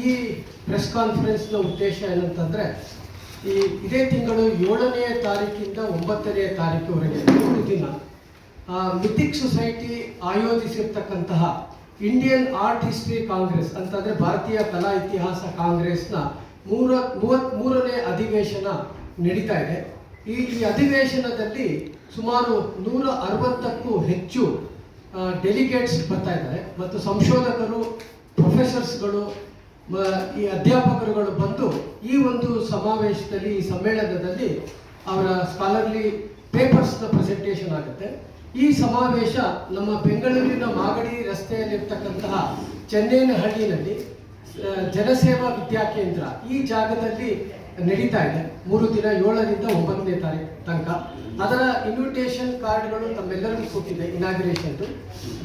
ಈ ಪ್ರೆಸ್ ಕಾನ್ಫರೆನ್ಸ್ನ ಉದ್ದೇಶ ಏನಂತಂದರೆ, ಈ ಇದೇ ತಿಂಗಳು ಏಳನೆಯ ತಾರೀಕಿಂದ ಒಂಬತ್ತನೇ ತಾರೀಕುವರೆಗೆ, ಮೂರು ದಿನ ಮಿಥಿಕ್ ಸೊಸೈಟಿ ಆಯೋಜಿಸಿರ್ತಕ್ಕಂತಹ ಇಂಡಿಯನ್ ಆರ್ಟ್ ಹಿಸ್ಟ್ರಿ ಕಾಂಗ್ರೆಸ್ ಅಂತಂದರೆ ಭಾರತೀಯ ಕಲಾ ಇತಿಹಾಸ ಕಾಂಗ್ರೆಸ್ನ ಮೂರ, ಮೂವತ್ತ್ ಮೂರನೇ ಅಧಿವೇಶನ ನಡೀತಾ ಇದೆ. ಈ ಈ ಅಧಿವೇಶನದಲ್ಲಿ ಸುಮಾರು ನೂರ ಅರವತ್ತಕ್ಕೂ ಹೆಚ್ಚು ಡೆಲಿಗೇಟ್ಸ್ ಬರ್ತಾ ಇದ್ದಾರೆ. ಮತ್ತು ಸಂಶೋಧಕರು ಪ್ರೊಫೆಸರ್ಸ್ಗಳು ಈ ಅಧ್ಯಾಪಕರುಗಳು ಬಂದು ಈ ಒಂದು ಸಮಾವೇಶದಲ್ಲಿ, ಈ ಸಮ್ಮೇಳನದಲ್ಲಿ ಅವರ ಸ್ಕಾಲರ್ಲಿ ಪೇಪರ್ಸ್ನ ಪ್ರೆಸೆಂಟೇಷನ್ ಆಗುತ್ತೆ. ಈ ಸಮಾವೇಶ ನಮ್ಮ ಬೆಂಗಳೂರಿನ ಮಾಗಡಿ ರಸ್ತೆಯಲ್ಲಿರ್ತಕ್ಕಂತಹ ಚೆನ್ನೇನಹಳ್ಳಿನಲ್ಲಿ ಜನಸೇವಾ ವಿದ್ಯಾಕೇಂದ್ರ ಈ ಜಾಗದಲ್ಲಿ ನಡೀತಾ ಇದೆ. ಮೂರು ದಿನ ಏಳರಿಂದ ಒಂಬತ್ತನೇ ತಾರೀಕು ತನಕ. ಅದರ ಇನ್ವಿಟೇಷನ್ ಕಾರ್ಡ್ಗಳು ತಮ್ಮೆಲ್ಲರಿಗೂ ಕೊಟ್ಟಿದೆ ಇನಾಗ್ರೇಷನ್ದು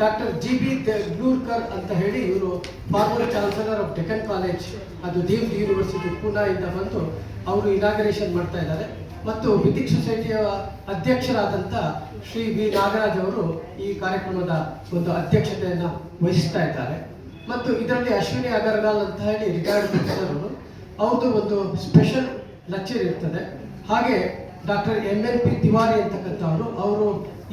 ಡಾಕ್ಟರ್ ಜಿ ಬಿ ಗ್ಲೂರ್ಕರ್ ಅಂತ ಹೇಳಿ ಇವರು former chancellor of Deccan college ಅದು ದೇವ್ ಯೂನಿವರ್ಸಿಟಿ ಪೂನಾಯಿಂದ ಬಂದು ಅವರು ಇನಾಗ್ರೇಷನ್ ಮಾಡ್ತಾ ಇದ್ದಾರೆ. ಮತ್ತು ವಿಧಿಕ್ ಸೊಸೈಟಿಯ ಅಧ್ಯಕ್ಷರಾದಂಥ ಶ್ರೀ ವಿ ನಾಗರಾಜ್ ಅವರು ಈ ಕಾರ್ಯಕ್ರಮದ ಒಂದು ಅಧ್ಯಕ್ಷತೆಯನ್ನು ವಹಿಸ್ತಾ ಇದ್ದಾರೆ. ಮತ್ತು ಇದರಲ್ಲಿ ಅಶ್ವಿನಿ ಅಗರ್ವಾಲ್ ಅಂತ ಹೇಳಿ ರಿಟೈರ್ಡ್ ಪ್ರೊಫೆಸರ್ ಅವರು. ಅವ್ರದ್ದು ಒಂದು ಸ್ಪೆಷಲ್ ಲೆಕ್ಚರ್ ಇರ್ತದೆ. ಹಾಗೆ doctor M L P Tiwari ಅಂತಕ್ಕಂಥವರು, ಅವರು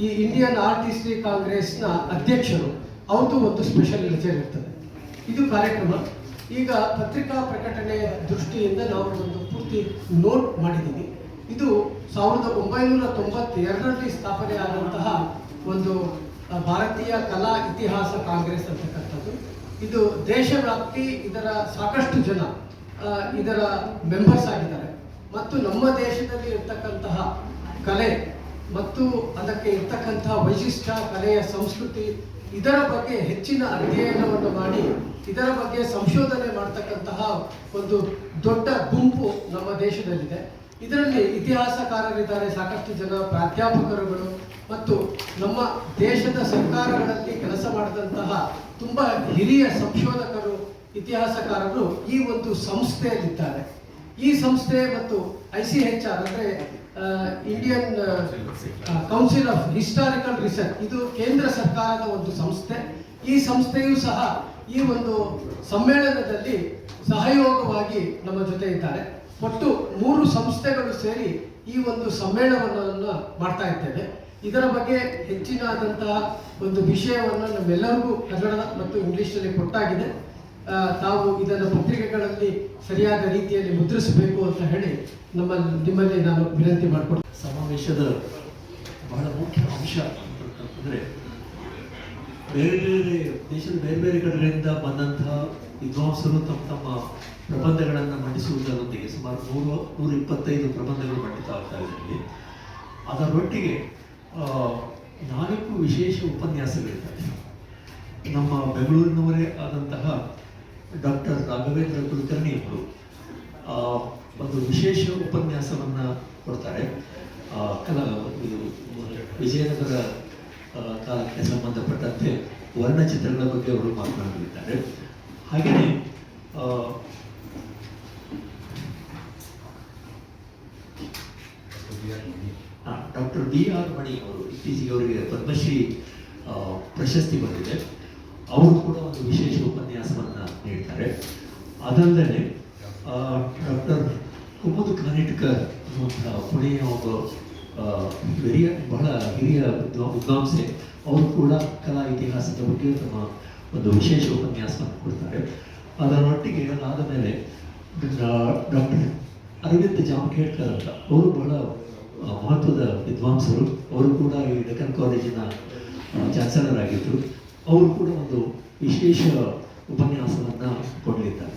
ಈ ಇಂಡಿಯನ್ ಆರ್ಟಿಸ್ಟ್ರಿ ಕಾಂಗ್ರೆಸ್ನ ಅಧ್ಯಕ್ಷರು. ಅವ್ರದ್ದು ಒಂದು ಸ್ಪೆಷಲ್ ಲೆಕ್ಚರ್ ಇರ್ತದೆ. ಇದು ಕಾರ್ಯಕ್ರಮ. ಈಗ ಪತ್ರಿಕಾ ಪ್ರಕಟಣೆ ದೃಷ್ಟಿಯಿಂದ ನಾವು ಒಂದು ಪೂರ್ತಿ ನೋಟ್ ಮಾಡಿದ್ದೀವಿ ಇದು ಸಾವಿರದ ಒಂಬೈನೂರ ತೊಂಬತ್ತೆರಡರಲ್ಲಿ ಸ್ಥಾಪನೆಯಾದಂತಹ ಒಂದು ಭಾರತೀಯ ಕಲಾ ಇತಿಹಾಸ ಕಾಂಗ್ರೆಸ್ ಅಂತಕ್ಕಂಥದ್ದು. ಇದು ದೇಶವ್ಯಾಪ್ತಿ ಇದರ ಸಾಕಷ್ಟು ಜನ ಇದರ ಮೆಂಬರ್ಸ್ ಆಗಿದ್ದಾರೆ. ಮತ್ತು ನಮ್ಮ ದೇಶದಲ್ಲಿ ಇರ್ತಕ್ಕಂತಹ ಕಲೆ ಮತ್ತು ಅದಕ್ಕೆ ಇರ್ತಕ್ಕಂತಹ ವೈಶಿಷ್ಟ್ಯ, ಕಲೆಯ ಸಂಸ್ಕೃತಿ, ಇದರ ಬಗ್ಗೆ ಹೆಚ್ಚಿನ ಅಧ್ಯಯನವನ್ನು ಮಾಡಿ, ಇದರ ಬಗ್ಗೆ ಸಂಶೋಧನೆ ಮಾಡ್ತಕ್ಕಂತಹ ಒಂದು ದೊಡ್ಡ ಗುಂಪು ನಮ್ಮ ದೇಶದಲ್ಲಿದೆ. ಇದರಲ್ಲಿ ಇತಿಹಾಸಕಾರರಿದ್ದಾರೆ, ಸಾಕಷ್ಟು ಜನ ಪ್ರಾಧ್ಯಾಪಕರುಗಳು ಮತ್ತು ನಮ್ಮ ದೇಶದ ಸರ್ಕಾರಗಳಲ್ಲಿ ಕೆಲಸ ಮಾಡಿದಂತಹ ತುಂಬ ಹಿರಿಯ ಸಂಶೋಧಕರು ಇತಿಹಾಸಕಾರರು ಈ ಒಂದು ಸಂಸ್ಥೆಯಲ್ಲಿದ್ದಾರೆ. ಈ ಸಂಸ್ಥೆ ಮತ್ತು ಐ ಸಿ ಎಚ್ ಆರ್ ಅಂದರೆ Indian council of historical research ಇದು ಕೇಂದ್ರ ಸರ್ಕಾರದ ಒಂದು ಸಂಸ್ಥೆ. ಈ ಸಂಸ್ಥೆಯೂ ಸಹ ಈ ಒಂದು ಸಮ್ಮೇಳನದಲ್ಲಿ ಸಹಯೋಗವಾಗಿ ನಮ್ಮ ಜೊತೆ ಇದ್ದಾರೆ. ಒಟ್ಟು ಮೂರು ಸಂಸ್ಥೆಗಳು ಸೇರಿ ಈ ಒಂದು ಸಮ್ಮೇಳನವನ್ನು ಮಾಡ್ತಾ ಇದ್ದೇವೆ. ಇದರ ಬಗ್ಗೆ ಹೆಚ್ಚಿನಾದಂತಹ ಒಂದು ವಿಷಯವನ್ನು ನಮ್ಮೆಲ್ಲರಿಗೂ ಕನ್ನಡ ಮತ್ತು ಇಂಗ್ಲಿಷ್ನಲ್ಲಿ ಕೊಟ್ಟಾಗಿದೆ. ತಾವು ಇದನ್ನು ಪತ್ರಿಕೆಗಳಲ್ಲಿ ಸರಿಯಾದ ರೀತಿಯಲ್ಲಿ ಮುದ್ರಿಸಬೇಕು ಅಂತ ಹೇಳಿ ನಮ್ಮ ನಿಮ್ಮಲ್ಲಿ ನಾನು ವಿನಂತಿ ಮಾಡಿಕೊಡ್ತೀನಿ. ಸಮಾವೇಶದ ಬಹಳ ಮುಖ್ಯ ಅಂಶ ಅಂತಂದರೆ ಬೇರೆ ಬೇರೆ ದೇಶದ ಬೇರೆ ಬೇರೆ ಕಡೆಗಳಿಂದ ಬಂದಂತಹ ವಿದ್ವಾಂಸರು ತಮ್ಮ ತಮ್ಮ ಪ್ರಬಂಧಗಳನ್ನು ಮಂಡಿಸುವುದರೊಂದಿಗೆ ಸುಮಾರು ನೂರು ನೂರ ಇಪ್ಪತ್ತೈದು ಪ್ರಬಂಧಗಳು ಮಂಡಿತ ಆಗ್ತಾ ಇದೆ ಇಲ್ಲಿ. ಅದರೊಟ್ಟಿಗೆ ನಾಲ್ಕು ವಿಶೇಷ ಉಪನ್ಯಾಸಗಳಿದ್ದಾವೆ. ನಮ್ಮ ಬೆಂಗಳೂರಿನವರೇ ಆದಂತಹ ಡಾಕ್ಟರ್ ರಾಘವೇಂದ್ರ ಕುಲಕರ್ಣಿ ಅವರು ಒಂದು ವಿಶೇಷ ಉಪನ್ಯಾಸವನ್ನು ಕೊಡ್ತಾರೆ. ಕಲಾ ವಿಜಯನಗರ ಕಾಲಕ್ಕೆ ಸಂಬಂಧಪಟ್ಟಂತೆ ವರ್ಣಚಿತ್ರಗಳ ಬಗ್ಗೆ ಅವರು ಮಾತನಾಡಲಿದ್ದಾರೆ. ಹಾಗೆಯೇ ಡಾಕ್ಟರ್ ಬಿ ಆರ್ ಮಣಿ ಅವರು ಇತ್ತೀಚೆಗೆ ಅವರಿಗೆ ಪದ್ಮಶ್ರೀ ಪ್ರಶಸ್ತಿ ಬಂದಿದೆ. ಅವರು ಕೂಡ ಒಂದು ವಿಶೇಷ ಉಪನ್ಯಾಸವನ್ನು ನೀಡ್ತಾರೆ ಅದಲ್ಲದೆ ಡಾಕ್ಟರ್ ಕುಮುದ್ ಕಾನಿಟ್ಕರ್ ಅನ್ನುವಂಥ ಪುಣೆಯ ಒಬ್ಬ ಹಿರಿಯ, ಬಹಳ ಹಿರಿಯ ವಿದ್ವಾ- ವಿದ್ವಾಂಸೆ ಅವರು ಕೂಡ ಕಲಾ ಇತಿಹಾಸದ ಬಗ್ಗೆ ತಮ್ಮ ಒಂದು ವಿಶೇಷ ಉಪನ್ಯಾಸವನ್ನು ಕೊಡ್ತಾರೆ. ಅದರೊಟ್ಟಿಗೆ ಅದಾದ ಮೇಲೆ ಡಾಕ್ಟರ್ ಅರವಿಂದ್ ಜಾಮಖೇಡ್ಕರ್ ಅಂತ, ಅವರು ಬಹಳ ಮಹತ್ವದ ವಿದ್ವಾಂಸರು. ಅವರು ಕೂಡ ಈ ಡೆಕ್ಕನ್ ಕಾಲೇಜಿನ ಚಾನ್ಸಲರ್ ಆಗಿದ್ದರು. ಅವರು ಕೂಡ ಒಂದು ವಿಶೇಷ ಉಪನ್ಯಾಸವನ್ನು ಕೊಡಲಿದ್ದಾರೆ